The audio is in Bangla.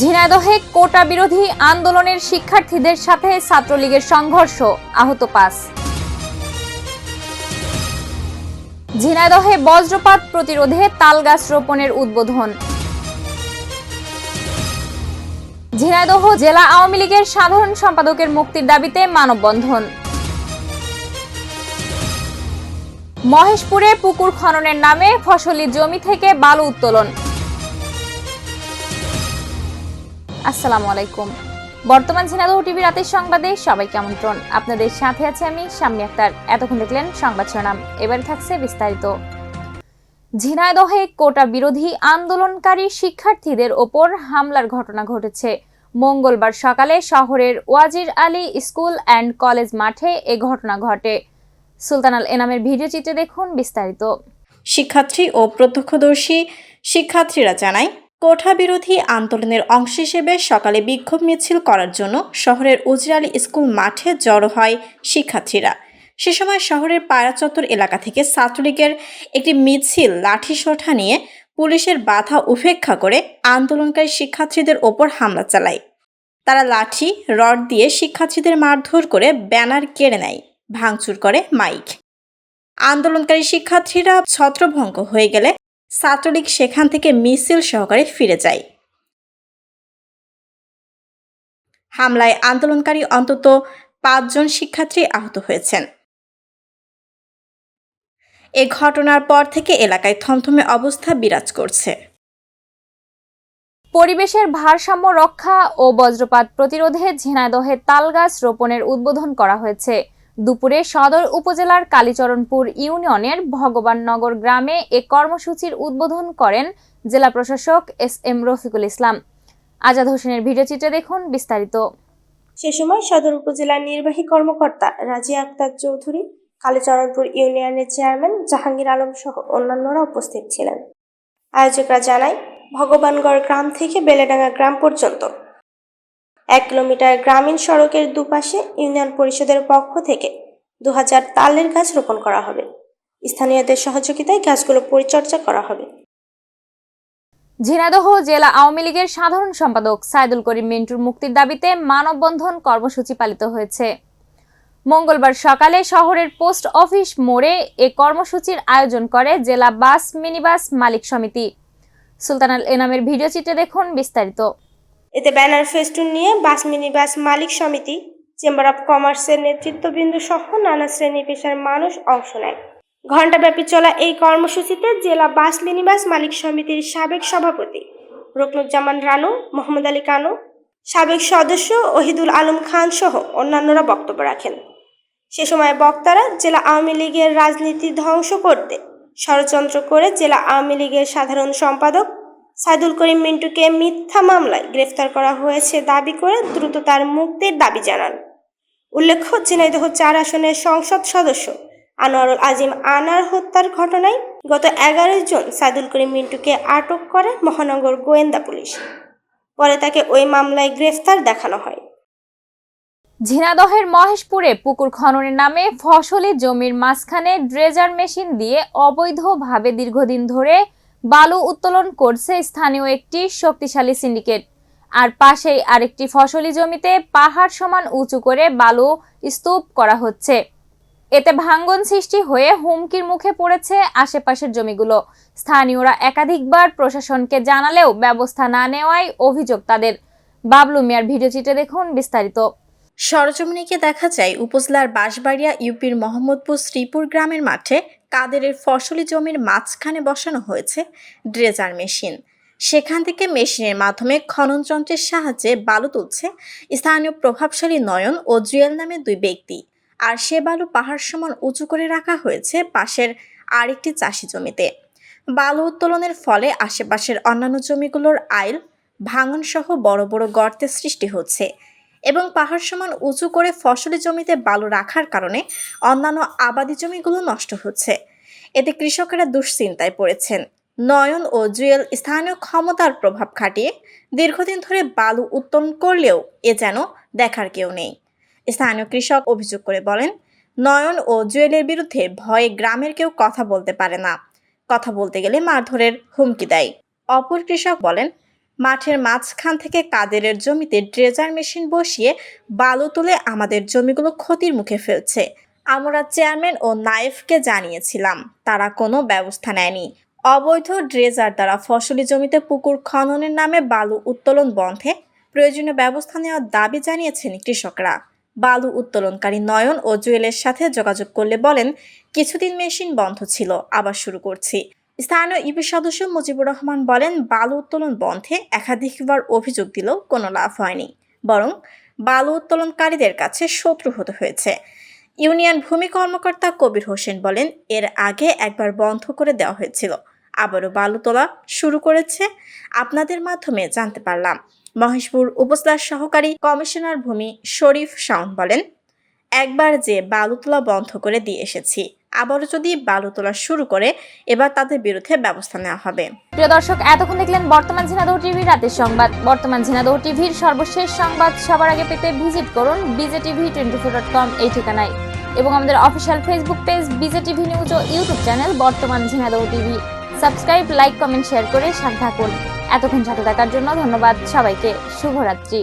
ঝিনাইদহে কোটা বিরোধী আন্দোলনের শিক্ষার্থীদের সাথে ছাত্রলীগের সংঘর্ষ, আহত পাঁচ। ঝিনাইদহে বজ্রপাত প্রতিরোধে তালগাছ রোপণের উদ্বোধন। ঝিনাইদহ জেলা আওয়ামী লীগের সাধারণ সম্পাদকের মুক্তির দাবিতে মানববন্ধন। মহেশপুরে পুকুর খননের নামে ফসলি জমি থেকে বালু উত্তোলন। আসসালামু আলাইকুম। বর্তমান ঝিনাইদহ টিভি রাতের সংবাদে সবাইকে আমন্ত্রণ আপনাদের সাথে আছে আমি শাম্মী আক্তার। এতক্ষণ দেখলেন সংবাদ শিরোনাম। এবারে থাকছে বিস্তারিত। ঝিনাইদহে কোটা বিরোধী আন্দোলনকারী শিক্ষার্থীদের ওপর হামলার ঘটনা ঘটেছে। মঙ্গলবার সকালে শহরের Wazir Ali school and college মাঠে এ ঘটনা ঘটে। সুলতানাল এনামের ভিডিও চিত্রে দেখুন বিস্তারিত। শিক্ষার্থী ও প্রত্যক্ষদর্শী শিক্ষার্থীরা জানায় কোঠা বিরোধী আন্দোলনের অংশ হিসেবে সকালে বিক্ষোভ মিছিল করার জন্য শহরের উজরালি স্কুল মাঠে জড়ো হয় শিক্ষার্থীরা। সে সময় শহরের পায়রা চত্বর এলাকা থেকে ছাত্রলীগের একটি মিছিল লাঠি সোঠা নিয়ে পুলিশের বাধা উপেক্ষা করে আন্দোলনকারী শিক্ষার্থীদের ওপর হামলা চালায়। তারা লাঠি, রড দিয়ে শিক্ষার্থীদের মারধর করে ব্যানার কেড়ে নেয়, ভাঙচুর করে মাইক। আন্দোলনকারী শিক্ষার্থীরা ছত্রভঙ্গ হয়ে গেলে ছাত্রলীগ সেখান থেকে মিছিল সহকারে ফিরে যায়। হামলায় আন্দোলনকারী অন্তত পাঁচজন শিক্ষার্থী আহত হয়েছেন। এ ঘটনার পর থেকে এলাকায় থমথমে অবস্থা বিরাজ করছে। পরিবেশের ভারসাম্য রক্ষা ও বজ্রপাত প্রতিরোধে ঝিনাইদহে তালগাছ রোপণের উদ্বোধন করা হয়েছে। দুপুরে সদর উপজেলার কালীচরণপুর ইউনিয়নের ভগবাননগর গ্রামে এ কর্মসূচির উদ্বোধন করেন জেলা প্রশাসক এস এম রফিকুল ইসলাম। আজাদ হোসেনের ভিডিও চিত্রে দেখুন বিস্তারিত। সে সময় সদর উপজেলার নির্বাহী কর্মকর্তা রাজিয়া আক্তার চৌধুরী, কালীচরণপুর ইউনিয়নের চেয়ারম্যান জাহাঙ্গীর আলম সহ অন্যান্যরা উপস্থিত ছিলেন। আয়োজকরা জানায়, ভগবানগড় গ্রাম থেকে বেলেডাঙ্গা গ্রাম পর্যন্ত এক কিলোমিটার গ্রামীণ সড়কের দুপাশে ইউনিয়ন পরিষদের পক্ষ থেকে দু হাজার তালের গাছ রোপণ করা হবে। স্থানীয়দের সহযোগিতায় গাছগুলো পরিচর্যা করা হবে। ঝিনাদহ জেলা আওয়ামী লীগের সাধারণ সম্পাদক সাইদুল করিম মিন্টুর মুক্তির দাবিতে মানববন্ধন কর্মসূচি পালিত হয়েছে। মঙ্গলবার সকালে শহরের পোস্ট অফিস মোড়ে এ কর্মসূচির আয়োজন করে জেলা বাস, মিনিবাস মালিক সমিতি। সুলতানাল এনামের ভিডিও চিত্রে দেখুন বিস্তারিত। এতে ব্যানার ফেস্টুন নিয়ে বাস মিনি বাস মালিক সমিতি চেম্বার অফ কমার্সের নেতৃত্ববৃন্দ সহ নানা শ্রেণি পেশার মানুষ অংশ নেয়। ঘণ্টাব্যাপী চলা এই কর্মসূচিতে জেলা বাস মিনিবাস মালিক সমিতির সাবেক সভাপতি রুকনুজ্জামান রানু, মোহাম্মদ আলী কানু, সাবেক সদস্য ওহিদুল আলম খান সহ অন্যান্যরা বক্তব্য রাখেন। সে সময় বক্তারা জেলা আওয়ামী লীগের রাজনীতি ধ্বংস করতে ষড়যন্ত্র করে জেলা আওয়ামী লীগের সাধারণ সম্পাদক সাইদুল করিম মিন্টুকে মিথ্যা মামলায় গ্রেফতার করা হয়েছে দাবি করে দ্রুত তার মুক্তির দাবি জানান। উল্লেখ্য, ঝিনাইদহ চার আসনের সংসদ সদস্য আনোয়ারুল আজিম আনার হত্যার ঘটনায় গত এগারোই জুন সাইদুল করিম মিন্টুকে আটক করে মহানগর গোয়েন্দা পুলিশ। পরে তাকে ওই মামলায় গ্রেফতার দেখানো হয়। ঝিনাদহের মহেশপুরে পুকুর খননের নামে ফসলি জমির মাঝখানে ড্রেজার মেশিন দিয়ে অবৈধভাবে দীর্ঘদিন ধরে বালু উত্তোলন করছে স্থানীয় একটি শক্তিশালী সিন্ডিকেট। আর পাশেই আরেকটি ফসলি জমিতে পাহাড় সমান উঁচু করে বালু স্তূপ করা হচ্ছে। এতে ভাঙ্গন সৃষ্টি হয়ে হুমকির মুখে পড়েছে আশেপাশের জমিগুলো। স্থানীয়রা একাধিকবার প্রশাসনকে জানালেও ব্যবস্থা না নেওয়ায় অভিযোগ তাদের। বাবলু মিয়ার ভিডিও চিত্রে দেখুন বিস্তারিত। সরজমিনীকে দেখা যায়, উপজেলার বাঁশবাড়িয়া ইউপির মোহাম্মদপুর শ্রীপুর গ্রামের মাঠে কাদেরের ফসলি জমির মাঝখানে বসানো হয়েছে ড্রেজার মেশিন। সেখান থেকে মেশিনের মাধ্যমে খনন যন্ত্রের সাহায্যে বালু তুলছে স্থানীয় প্রভাবশালী নয়ন ও জুয়েল নামে দুই ব্যক্তি। আর সে বালু পাহাড় সমান উঁচু করে রাখা হয়েছে পাশের আরেকটি চাষি জমিতে। বালু উত্তোলনের ফলে আশেপাশের অন্যান্য জমিগুলোর আইল, ভাঙনসহ বড় বড় গর্তের সৃষ্টি হচ্ছে। এবং পাহাড় সমান উঁচু করে ফসলি জমিতে বালু রাখার কারণে অন্যান্য আবাদি জমিগুলো নষ্ট হচ্ছে। এতে কৃষকেরা দুশ্চিন্তায় পড়েছেন। নয়ন ও জুয়েল স্থানীয় ক্ষমতার প্রভাব খাটিয়ে দীর্ঘদিন ধরে বালু উত্তোলন করলেও এ যেন দেখার কেউ নেই। স্থানীয় কৃষক অভিযোগ করে বলেন, নয়ন ও জুয়েলের বিরুদ্ধে ভয়ে গ্রামের কেউ কথা বলতে পারে না। কথা বলতে গেলে মারধরের হুমকি দেয়। অপর কৃষক বলেন মাঠের মাঝখান থেকে কাদেরের জমিতে ড্রেজার মেশিন বসিয়ে বালু তুলে আমাদের জমিগুলো ক্ষতির মুখে ফেলছে। আমরা চেয়ারম্যান ও নায়েফকে জানিয়েছিলাম, তারা কোনো ব্যবস্থা নেয়নি। অবৈধ ড্রেজার দ্বারা ফসলি জমিতে পুকুর খননের নামে বালু উত্তোলন বন্ধে প্রয়োজনীয় ব্যবস্থা নেওয়ার দাবি জানিয়েছেন কৃষকরা। বালু উত্তোলনকারী নয়ন ও জুয়েলের সাথে যোগাযোগ করলে বলেন, কিছুদিন মেশিন বন্ধ ছিল, আবার শুরু করছি। স্থানীয় ইপি সদস্য মুজিবুর রহমান বলেন, বালু উত্তোলন বন্ধে একাধিকবার অভিযোগ দিলেও কোনো লাভ হয়নি, বরং বালু উত্তোলনকারীদের কাছে শত্রু হতে হয়েছে। ইউনিয়ন ভূমি কর্মকর্তা কবির হোসেন বলেন, এর আগে একবার বন্ধ করে দেওয়া হয়েছিল। আবারও বালু তোলা শুরু করেছে। আপনাদের মাধ্যমে জানতে পারলাম। মহেশপুর উপজেলার সহকারী কমিশনার ভূমি শরীফ শাওন বলেন, একবার যে বালু তোলা বন্ধ করে দিয়ে এসেছি আবারও যদি বালু তোলা শুরু করে, এবার তাদের বিরুদ্ধে ব্যবস্থা নেওয়া হবে। প্রিয় দর্শক, এতক্ষণ দেখলেন বর্তমান ঝিনাদহ টিভির রাতের সংবাদ। বর্তমান ঝিনাদহ টিভির সর্বশেষ সংবাদ সবার আগে পেতে ভিজিট করুন BJ TV twenty four dot com এই ঠিকানায়। এবং আমাদের official Facebook page BJ TV news ও ইউটিউব চ্যানেল বর্তমান Jhenaidah TV. Subscribe, like, comment, share করে সাথে থাকুন। এতক্ষণ সাথে থাকার জন্য ধন্যবাদ সবাইকে। শুভরাত্রি।